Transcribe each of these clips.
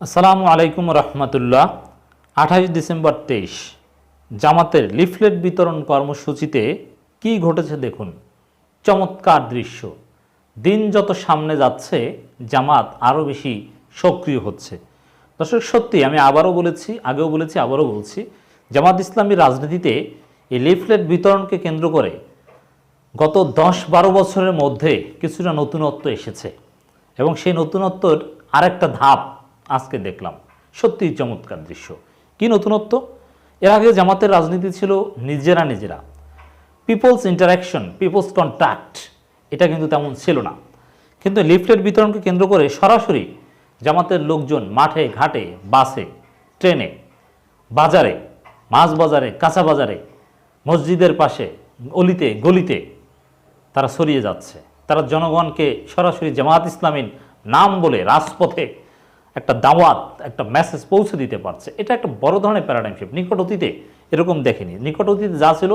আসসালামু আলাইকুম রহমতুল্লাহ। আঠাশ ডিসেম্বর তেইশ। জামাতের লিফলেট বিতরণ কর্মসূচিতে কি ঘটেছে দেখুন। চমৎকার দৃশ্য। দিন যত সামনে যাচ্ছে, জামাত আরও বেশি সক্রিয় হচ্ছে। দর্শক, সত্যি আমি আবারও বলেছি, আগেও বলেছি, আবারও বলছি, জামাত ইসলামী রাজনীতিতে এই লিফলেট বিতরণকে কেন্দ্র করে গত দশ বারো বছরের মধ্যে কিছুটা নতুনত্ব এসেছে। এবং সেই নতুনত্বর আরেকটা ধাপ আজকে দেখলাম। সত্যিই চমৎকার দৃশ্য। কি নতুনত্ব? এর আগে জামাতের রাজনীতি ছিল নিজেরা নিজেরা। পিপলস ইন্টারাকশন পিপলস কন্ট্যাক্ট এটা কিন্তু তেমন ছিল না। কিন্তু লিফলেট বিতরণকে কেন্দ্র করে সরাসরি জামাতের লোকজন মাঠে, ঘাটে, বাসে, ট্রেনে, বাজারে, মাছ বাজারে, কাঁচা বাজারে, মসজিদের পাশে, অলিতে, গলিতে তারা ছড়িয়ে যাচ্ছে। তারা জনগণকে সরাসরি জামাত ইসলামীর নাম বলে রাজপথে একটা দাওয়াত, একটা মেসেজ পৌঁছে দিতে পারছে। এটা একটা বড় ধরনের প্যারাডাইম শিফট নিকট অতীতে এরকম দেখেনি। নিকট অতীতে যা ছিল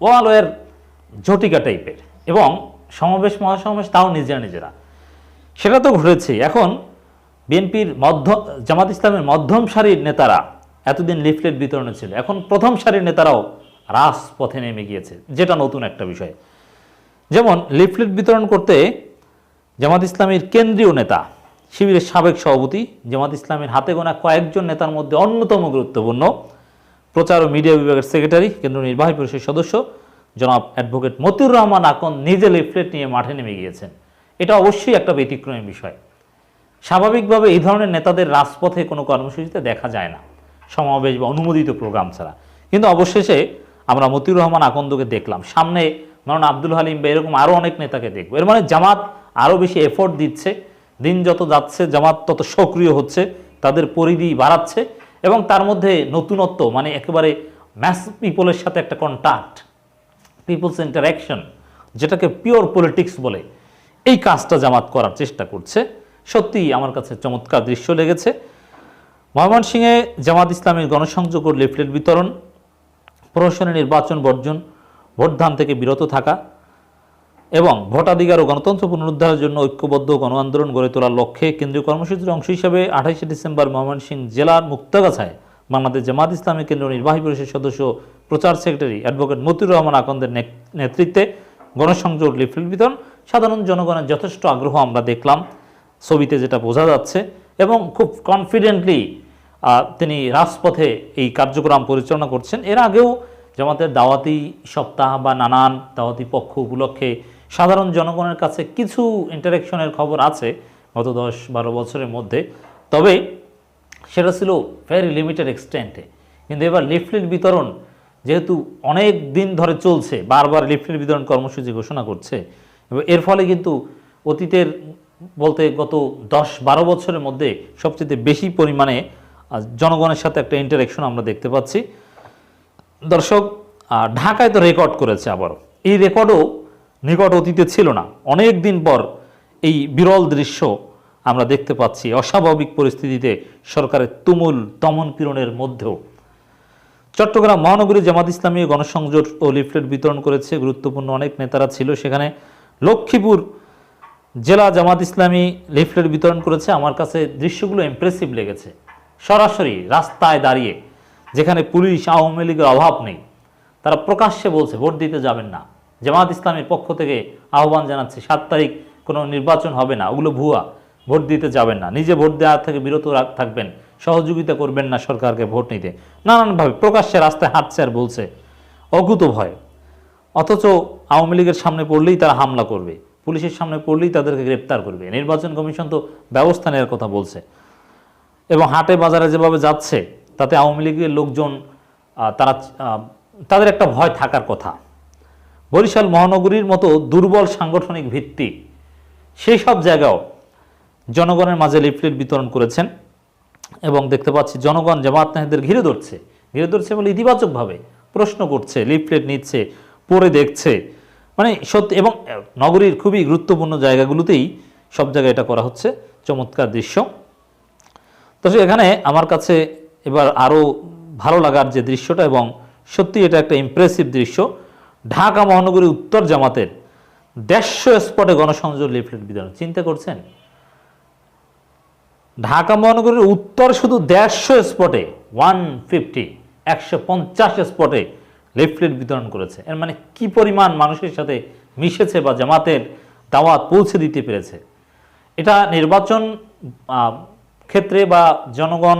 ওয়ালয়ের ঝটিকা টাইপের এবং সমাবেশ, মহাসমাবেশ, তাও নিজেরা নিজেরা। সেটা তো ঘটেছে। এখন বিএনপির মধ্য, জামাত ইসলামের মধ্যম সারির নেতারা এতদিন লিফলেট বিতরণে ছিল। এখন প্রথম সারির নেতারাও রাজপথে নেমে গিয়েছে। যেটা নতুন একটা বিষয়। যেমন লিফলেট বিতরণ করতে জামাত ইসলামীর কেন্দ্রীয় নেতা শিবিরের সাবেক সভাপতি জামাত ইসলামের হাতে গোনা কয়েকজন নেতার মধ্যে অন্যতম গুরুত্বপূর্ণ। প্রচার ও মিডিয়া বিভাগের সেক্রেটারি, কেন্দ্র নির্বাহী পরিষদের সদস্য, জনাব অ্যাডভোকেট মতিউর রহমান আকন নিজে লিফলেট নিয়ে মাঠে নেমে গিয়েছেন। এটা অবশ্যই একটা ব্যতিক্রমী বিষয়। স্বাভাবিকভাবে এই ধরনের নেতাদের রাজপথে কোনো কর্মসূচিতে দেখা যায় না। সমাবেশ বা অনুমোদিত প্রোগ্রাম ছাড়া। কিন্তু অবশেষে আমরা মতিউর রহমান আকন্দকে দেখলাম। সামনে মানন আব্দুল হালিম বা এরকম আরও অনেক নেতাকে দেখব। এর মানে জামাত আরও বেশি এফোর্ট দিচ্ছে। দিন যত যাচ্ছে, জামাত তত সক্রিয় হচ্ছে, তাদের পরিধি বাড়াচ্ছে এবং তার মধ্যে নতুনত্ব মানে একেবারে ম্যাস পিপলের সাথে একটা কন্ট্যাক্ট পিপলস ইন্টারাকশন যেটাকে পিওর পলিটিক্স বলে, এই কাজটা জামাত করার চেষ্টা করছে। সত্যিই আমার কাছে চমৎকার দৃশ্য লেগেছে। ময়মনসিংহে জামাত ইসলামের গণসংযোগ ও লিফলেট বিতরণ, প্রহসনে নির্বাচন বর্জন, ভোটদান থেকে বিরত থাকা এবং ভোটাধিকার ও গণতন্ত্র পুনরুদ্ধারের জন্য ঐক্যবদ্ধ গণ আন্দোলন গড়ে তোলার লক্ষ্যে কেন্দ্রীয় কর্মসূচির অংশ হিসেবে আঠাইশে ডিসেম্বর ময়মনসিংহ জেলার মুক্তাগাছায় বাংলাদেশ জামাত ইসলামী কেন্দ্রীয় নির্বাহী পরিষদ সদস্য প্রচার সেক্রেটারি অ্যাডভোকেট মতিউর রহমান আকন্দের নেতৃত্বে গণসংযোগ লিফলেট বিতরণ। সাধারণ জনগণের যথেষ্ট আগ্রহ আমরা দেখলাম। ছবিতে যেটা বোঝা যাচ্ছে এবং খুব কনফিডেন্টলি তিনি রাজপথে এই কার্যক্রম পরিচালনা করছেন। এর আগেও জামাতের দাওয়াতি সপ্তাহ বা নানান দাওয়াতি পক্ষ উপলক্ষে সাধারণ জনগণের কাছে কিছু ইন্টারাকশনের খবর আছে গত দশ বারো বছরের মধ্যে। তবে সেটা ছিল ভেরি লিমিটেড এক্সটেন্টে কিন্তু এবার লিফলেট বিতরণ যেহেতু অনেক দিন ধরে চলছে, বারবার লিফলেট বিতরণ কর্মসূচি ঘোষণা করছে এর ফলে কিন্তু অতীতের বলতে গত দশ বারো বছরের মধ্যে সবচেয়ে বেশি পরিমাণে জনগণের সাথে একটা ইন্টারাকশন আমরা দেখতে পাচ্ছি। দর্শক ঢাকায় তো রেকর্ড করেছে আবারও। এই রেকর্ডও নিকট অতীতে ছিল না। অনেক দিন পর এই বিরল দৃশ্য আমরা দেখতে পাচ্ছি। অস্বাভাবিক পরিস্থিতিতে সরকারের তুমুল দমন পীড়নের মধ্যেও। চট্টগ্রাম মহানগরী জামাত ইসলামী গণসংযোগ ও লিফলেট বিতরণ করেছে। গুরুত্বপূর্ণ অনেক নেতারা ছিল সেখানে। লক্ষ্মীপুর জেলা জামাত ইসলামী লিফলেট বিতরণ করেছে। আমার কাছে দৃশ্যগুলো ইমপ্রেসিভ লেগেছে। সরাসরি রাস্তায় দাঁড়িয়ে, যেখানে পুলিশ আওয়ামী লীগের অভাব নেই, তারা প্রকাশ্যে বলছে, ভোট দিতে যাবেন না। জামাত ইসলামের পক্ষ থেকে আহ্বান জানাচ্ছে, সাত তারিখ কোনো নির্বাচন হবে না, ওগুলো ভুয়া, ভোট দিতে যাবেন না, নিজে ভোট দেওয়ার থেকে বিরত থাকবেন, সহযোগিতা করবেন না সরকারকে ভোট নিতে। নানানভাবে প্রকাশ্যে রাস্তায় হাঁটছে আর বলছে, অকুত ভয়। অথচ আওয়ামী লীগের সামনে পড়লেই তারা হামলা করবে, পুলিশের সামনে পড়লেই তাদেরকে গ্রেপ্তার করবে। নির্বাচন কমিশন তো ব্যবস্থা নেওয়ার কথা বলছে। এবং হাটে বাজারে যেভাবে যাচ্ছে, তাতে আওয়ামী লীগের লোকজন তারা তাদের একটা ভয় থাকার কথা। বরিশাল মহানগরীর মতো দুর্বল সাংগঠনিক ভিত্তি। সেই সব জায়গাও জনগণের মাঝে লিফলেট বিতরণ করেছেন এবং দেখতে পাচ্ছি জনগণ জামাত নাহিদের ঘিরে ধরছে। ঘিরে ধরছে বলে ইতিবাচকভাবে প্রশ্ন করছে, লিফলেট নিচ্ছে, পড়ে দেখছে। মানে সত্যি এবং নগরীর খুবই গুরুত্বপূর্ণ জায়গাগুলোতেই সব জায়গায় এটা করা হচ্ছে, চমৎকার দৃশ্য। তো এখানে আমার কাছে এবার আরও ভালো লাগার যে দৃশ্যটা এবং সত্যি এটা একটা ইমপ্রেসিভ দৃশ্য। ঢাকা মহানগরী উত্তর জামাতের দেড়শো স্পটে গণসংযোগ লিফলেট বিতরণ। চিন্তা করছেন? ঢাকা মহানগরের উত্তর শুধু দেড়শো স্পটে ওয়ান ফিফটি একশো পঞ্চাশ স্পটে লিফলেট বিতরণ করেছে। এর মানে কি পরিমাণ মানুষের সাথে মিশেছে বা জামাতের দাওয়াত পৌঁছে দিতে পেরেছে? এটা নির্বাচন ক্ষেত্রে বা জনগণ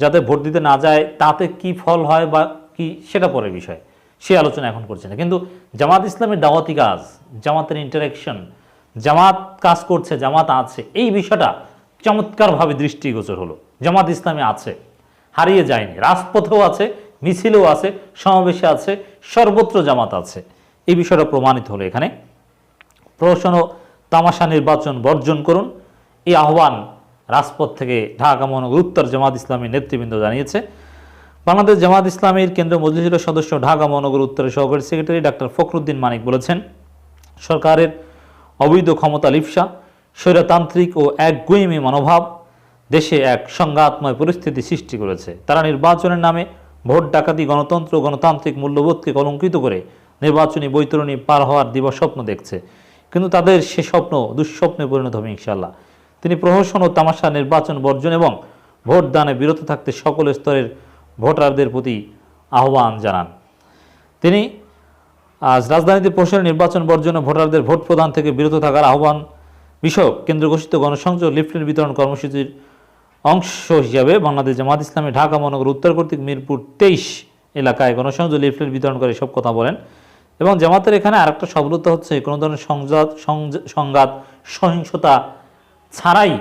যাতে ভোট দিতে না যায়, তাতে কি ফল হয় বা কি, সেটা পরের বিষয়। সে আলোচনা এখন করছে না। কিন্তু জামাত ইসলামের দাওয়াতি কাজ, জামাতের ইন্টারাকশন জামাত কাজ করছে, জামাত আছে, এই বিষয়টা চমৎকারভাবে দৃষ্টিগোচর হলো। জামাত ইসলামে আছে, হারিয়ে যায়নি। রাজপথেও আছে, মিছিলেও আছে, সমাবেশে আছে, সর্বত্র জামাত আছে। এই বিষয়টা প্রমাণিত হলো এখানে। প্রহসন ও তামাশা নির্বাচন বর্জন করুন। এই আহ্বান রাজপথ থেকে ঢাকা মহানগর উত্তর জামাত ইসলামী নেতৃবৃন্দ জানিয়েছে। বাংলাদেশ জামাত ইসলামীর কেন্দ্রীয় মজলিসের সদস্য ঢাকা মহানগর উত্তরের সহকারী সেক্রেটারি ডাক্তার ফখরুদ্দিন মানিক বলেছেন, সরকারের অবৈধ ক্ষমতা লিপসা, স্বৈরতান্ত্রিক ও এক একগুয়েমি মনোভাব দেশে এক সংঘাতময় পরিস্থিতি সৃষ্টি করেছে। তারা নির্বাচনের নামে ভোট ডাকাতি, গণতন্ত্র ও গণতান্ত্রিক মূল্যবোধকে কলঙ্কিত করে নির্বাচনী বৈতরণী পার হওয়ার দিবাস্বপ্ন দেখছে। কিন্তু তাদের সে স্বপ্ন দুঃস্বপ্নে পরিণত হবে ইনশাল্লাহ তিনি প্রহসন ও তামাশা নির্বাচন বর্জন এবং ভোট দানে বিরত থাকতে সকল স্তরের ভোটারদের প্রতি আহ্বান জানান। তিনি আজ রাজধানীতে প্রশাসনের নির্বাচন বর্জনে ভোটারদের ভোট প্রদান থেকে বিরত থাকার আহ্বান বিষয়ক কেন্দ্র ঘোষিত গণসংযোগ লিফলেট বিতরণ কর্মসূচির অংশ হিসাবে বাংলাদেশ জামাত ইসলামী ঢাকা, মহানগর, উত্তর কর্তৃক মিরপুর তেইশ এলাকায় গণসংযোগ লিফলেট বিতরণ করে সব কথা বলেন এবং জামাতের এখানে আরেকটা সফলতা হচ্ছে, কোনো ধরনের সংজাত সংঘাত, সহিংসতা ছাড়াই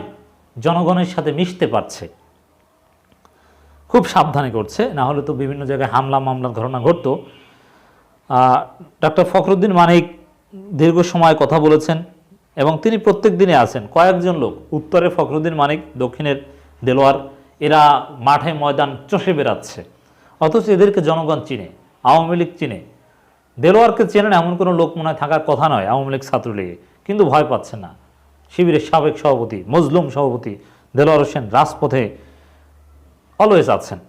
জনগণের সাথে মিশতে পারছে। খুব সাবধানে করছে। না হলে তো বিভিন্ন জায়গায় হামলা মামলার ঘটনা ঘটতো। ডক্টর ফখরুদ্দিন মানিক দীর্ঘ সময় কথা বলেছেন এবং তিনি প্রত্যেক দিনে আছেন। কয়েকজন লোক, উত্তরে ফখরুদ্দিন মানিক, দক্ষিণের দেলোয়ার, এরা মাঠে ময়দান চষে বেড়াচ্ছে। অথচ এদেরকে জনগণ চিনে, আওয়ামী লীগ চিনে। দেলোয়ারকে চেনেন এমন কোনো লোক মনে থাকার কথা নয় আওয়ামী লীগ ছাত্রলীগে। কিন্তু ভয় পাচ্ছে না। শিবিরের সাবেক সভাপতি, মজলুম সভাপতি দেলোয়ার হোসেন রাজপথে অলওয়েজ আছেন।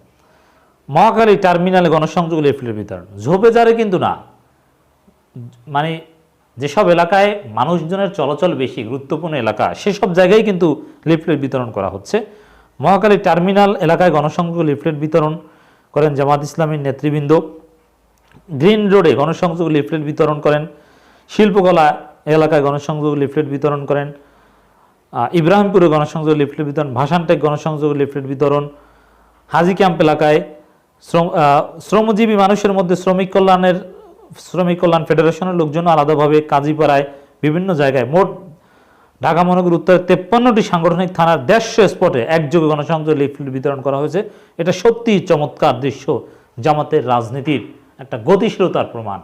মহাকালী টার্মিনালে গণসংযোগ লিফলেট বিতরণ। ঝোপেঝাড়ে কিন্তু না। মানে যেসব এলাকায় মানুষজনের চলাচল বেশি গুরুত্বপূর্ণ এলাকা, সেসব জায়গায় কিন্তু লিফলেট বিতরণ করা হচ্ছে। মহাকালী টার্মিনাল এলাকায় গণসংযোগ লিফলেট বিতরণ করেন জামাত ইসলামীর নেতৃবৃন্দ। গ্রিন রোডে গণসংযোগ লিফলেট বিতরণ করেন। শিল্পকলা এলাকায় গণসংযোগ লিফলেট বিতরণ করেন। ইব্রাহিমপুরে গণসংযোগ লিফলেট বিতরণ। ভাসানটেক গণসংযোগ লিফলেট বিতরণ। হাজি ক্যাম্প এলাকায় শ্রম শ্রমজীবী মানুষের মধ্যে শ্রমিক কল্যাণের, শ্রমিক কল্যাণ ফেডারেশনের লোকজন আলাদাভাবে কাজীপাড়ায় বিভিন্ন জায়গায় মোট ঢাকা মহানগর উত্তরের তেপ্পান্নটি সাংগঠনিক থানার দেড়শো স্পটে একযোগে গণসংযোগ লিফলেট বিতরণ করা হয়েছে। এটা সত্যিই চমৎকার দৃশ্য জামাতের রাজনীতির একটা গতিশীলতার প্রমাণ।